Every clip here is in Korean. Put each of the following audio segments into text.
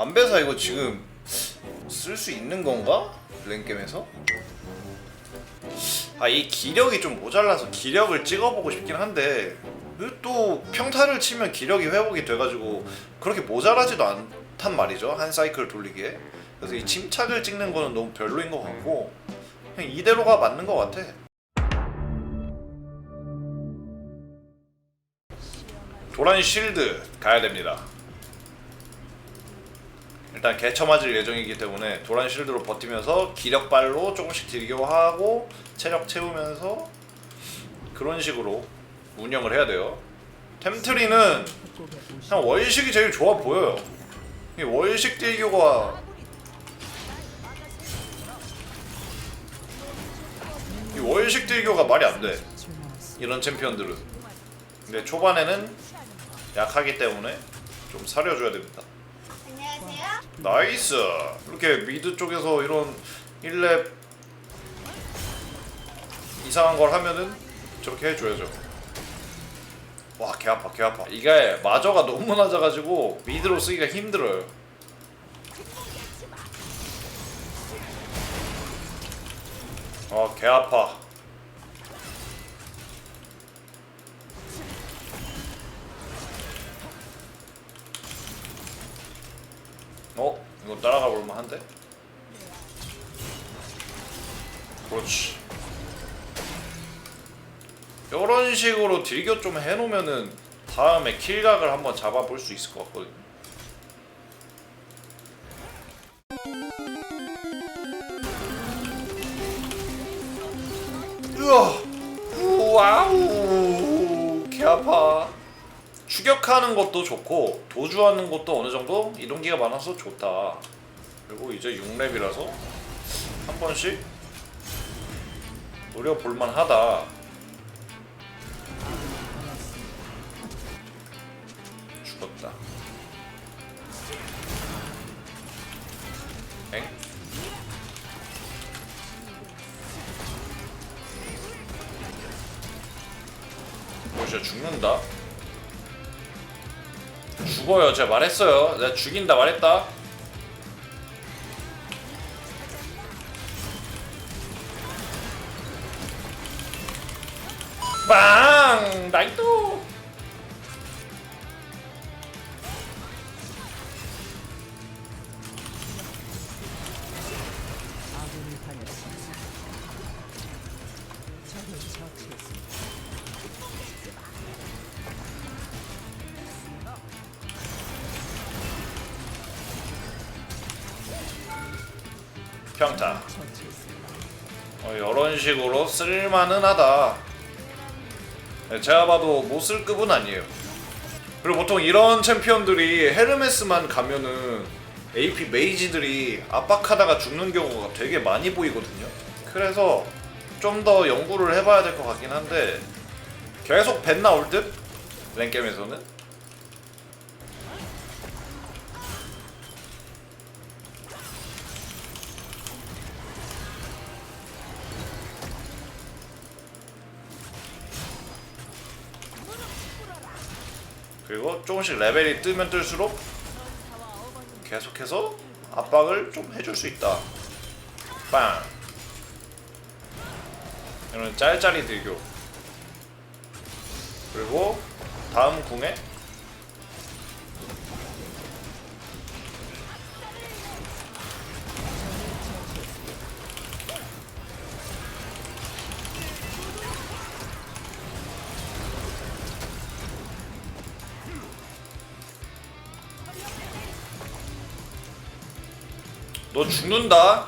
안배사 이거 지금 쓸 수 있는 건가? 랭겜에서? 아 이 기력이 좀 모자라서 기력을 찍어보고 싶긴 한데 그또 평타를 치면 기력이 회복이 돼가지고 그렇게 모자라지도 않단 말이죠 한 사이클 돌리기에 그래서 이 침착을 찍는 거는 너무 별로인 것 같고 그냥 이대로가 맞는 것 같아 도란 실드 가야 됩니다 일단 개처 맞을 예정이기 때문에 도란 실드로 버티면서 기력발로 조금씩 딜교하고 체력 채우면서 그런 식으로 운영을 해야 돼요. 템트리는 그냥 월식이 제일 좋아 보여요. 이 월식 딜교가 이 월식 딜교가 말이 안 돼. 이런 챔피언들은. 근데 초반에는 약하기 때문에 좀 사려줘야 됩니다. 나이스. 이렇게 미드 쪽에서 이런 1렙 이상한 걸 하면은 저렇게 해줘야죠. 와 개 아파 개 아파. 이게 마저가 너무 낮아가지고 미드로 쓰기가 힘들어요. 아개 아파 식으로 딜교 좀 해놓으면은 다음에 킬각을 한번 잡아볼 수 있을 것 같거든요 으아 우와우 개 아파 추격하는 것도 좋고 도주하는 것도 어느 정도 이동기가 많아서 좋다. 그리고 이제 6렙이라서 한 번씩 노려볼 만 하다. 죽었다. 진짜 죽는다? 죽어요. 제가 말했어요. 내가 죽인다 말했다. 평타. 어, 이런 식으로 쓸만은 하다. 네, 제가 봐도 못 쓸 급은 아니에요. 그리고 보통 이런 챔피언들이 헤르메스만 가면은 AP 메이지들이 압박하다가 죽는 경우가 되게 많이 보이거든요. 그래서 좀 더 연구를 해봐야 될 것 같긴 한데 계속 벤 나올 듯? 랭겜에서는? 그리고 조금씩 레벨이 뜨면 뜰수록 계속해서 압박을 좀 해줄 수 있다. 빵. 이런 짤짤이 들교. 그리고 다음 궁에 너 죽는다.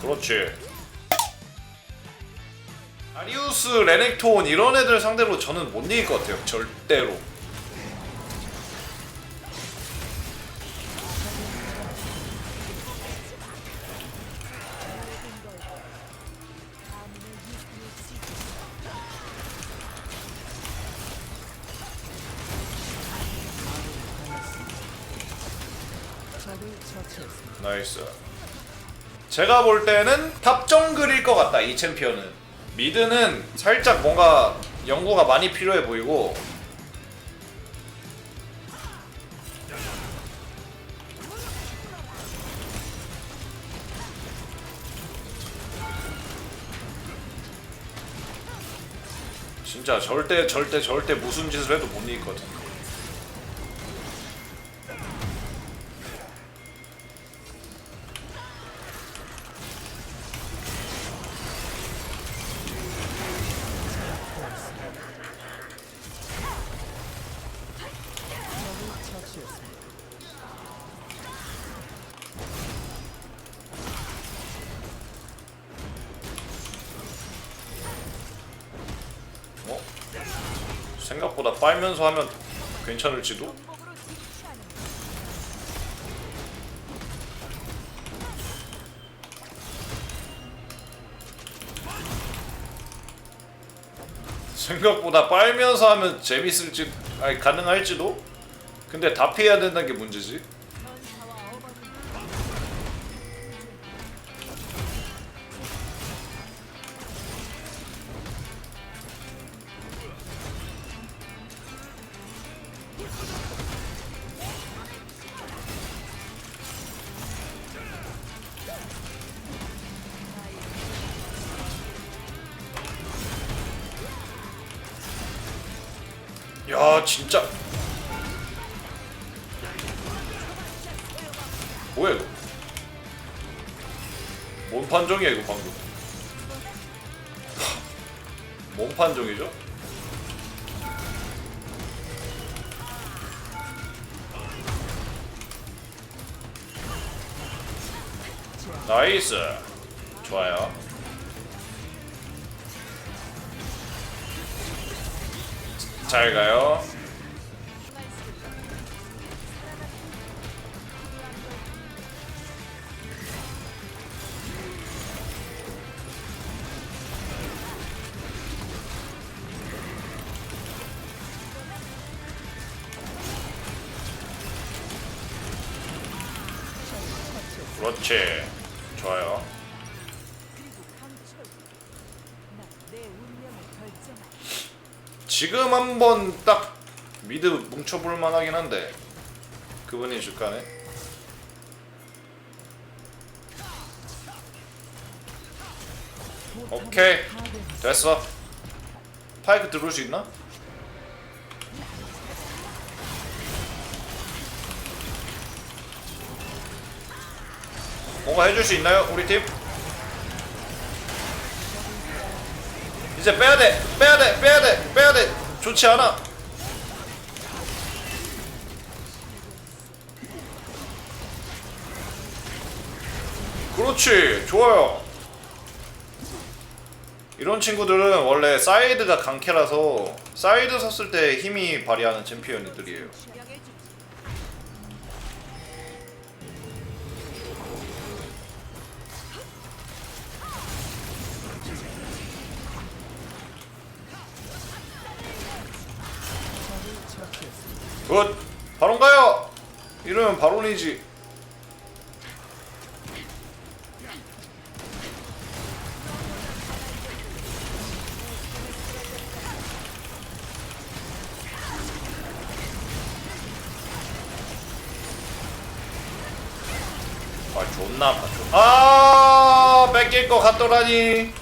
그렇지. 아리우스, 레넥톤 이런 애들 상대로 저는 못 이길 것 같아요. 절대로. 나이스. 제가 볼 때는 탑 정글일 것 같다 이 챔피언은. 미드는 살짝 뭔가 연구가 많이 필요해 보이고. 진짜 절대 절대 절대 무슨 짓을 해도 못 이기거든 빨면서 하면 괜찮을지도? 생각보다 빨면서 하면 재밌을지 아니 가능할지도? 근데 다 피해야 된다는 게 문제지 야 진짜. 뭐야 이거? 뭔 판정이야 이거 방금? 뭔 판정이죠? 나이스. 좋아요 잘 가요. 그렇지. 좋아요 지금 한번 딱 미드 뭉쳐볼 만하긴 한데 그분이 줄까네 오케이 됐어 파이크 들어올 수 있나? 뭔가 해줄 수 있나요 우리 팀? 이제 빼야 돼. 빼야 돼. 빼야 돼. 빼야 돼. 좋지 않아. 그렇지. 좋아요. 이런 친구들은 원래 사이드가 강캐라서 사이드 섰을 때 힘이 발휘하는 챔피언들이에요 바론이지 아 존나 아파 존- 아 뺏길 것 같더라니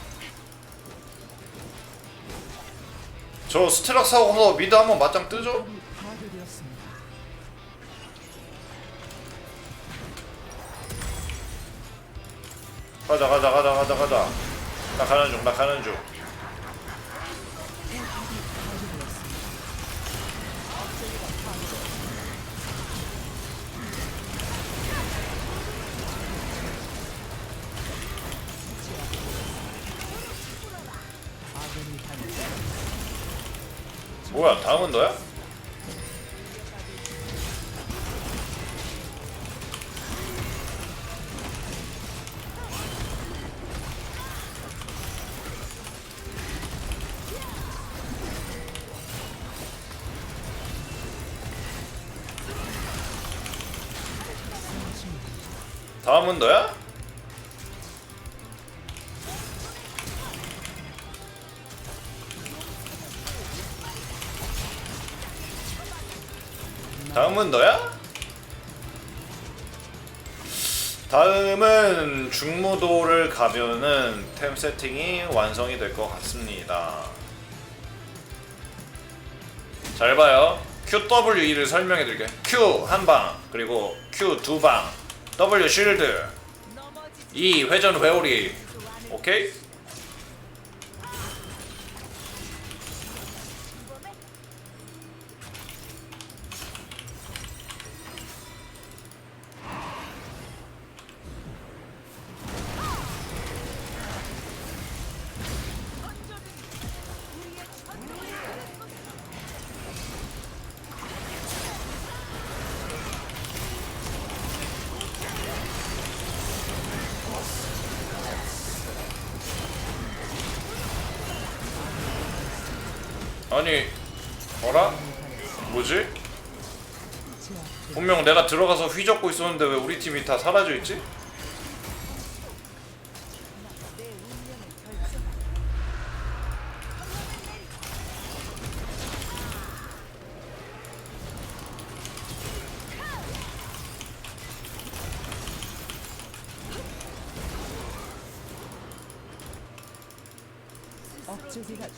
저 스트락 사고서 미드 한번 맞짱 뜨죠? 가자 가자 가자 가자 가자. 나 가는 중나 가는 중 다음은 너야? 다음은 너야? 다음은 중무도를 가면은 템 세팅이 완성이 될 것 같습니다. 잘 봐요. QWE를 설명해 드릴게요. Q 한 방, 그리고 Q 두 방, W 쉴드, E 회전 회오리. 오케이? 아니, 뭐라? 뭐지? 분명 내가 들어가서 휘젓고 있었는데 왜 우리 팀이 다 사라져 있지?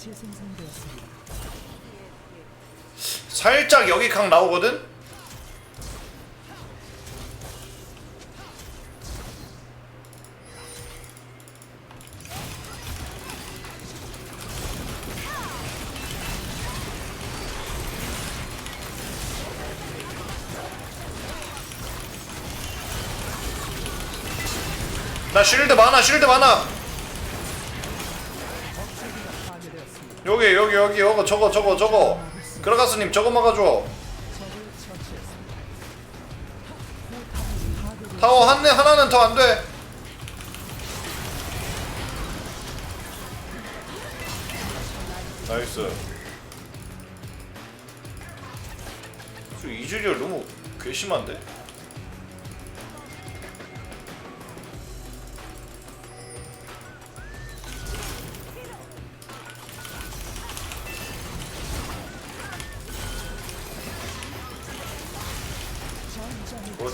재생성되었습니다. 살짝 여기 각 나오거든? 나 쉴드 많아 쉴드 많아. 여기 여기 여기 여거 저거 저거 저거 그라가스님 저거 막아줘. 타워 한 하나는 더 안 돼. 나이스. 저 이즈리얼 너무 괘씸한데?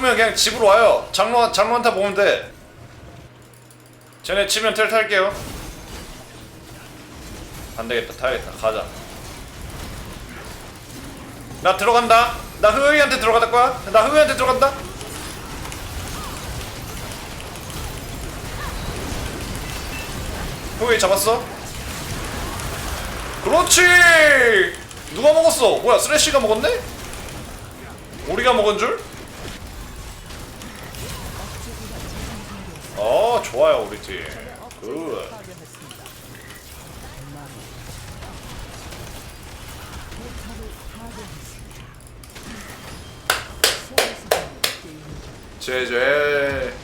싶으면 그냥 집으로 와요. 장로 장로한테 보면 돼. 쟤네 치면 텔 탈게요. 안 되겠다 타야겠다 가자. 나 들어간다. 나 흐이한테 들어갈 거야. 나 흐이한테 들어간다. 흐이 잡았어. 그렇지! 누가 먹었어? 뭐야, 쓰레쉬가 먹었네? 우리가 먹은 줄? 어 좋아요 우리 팀. 제제.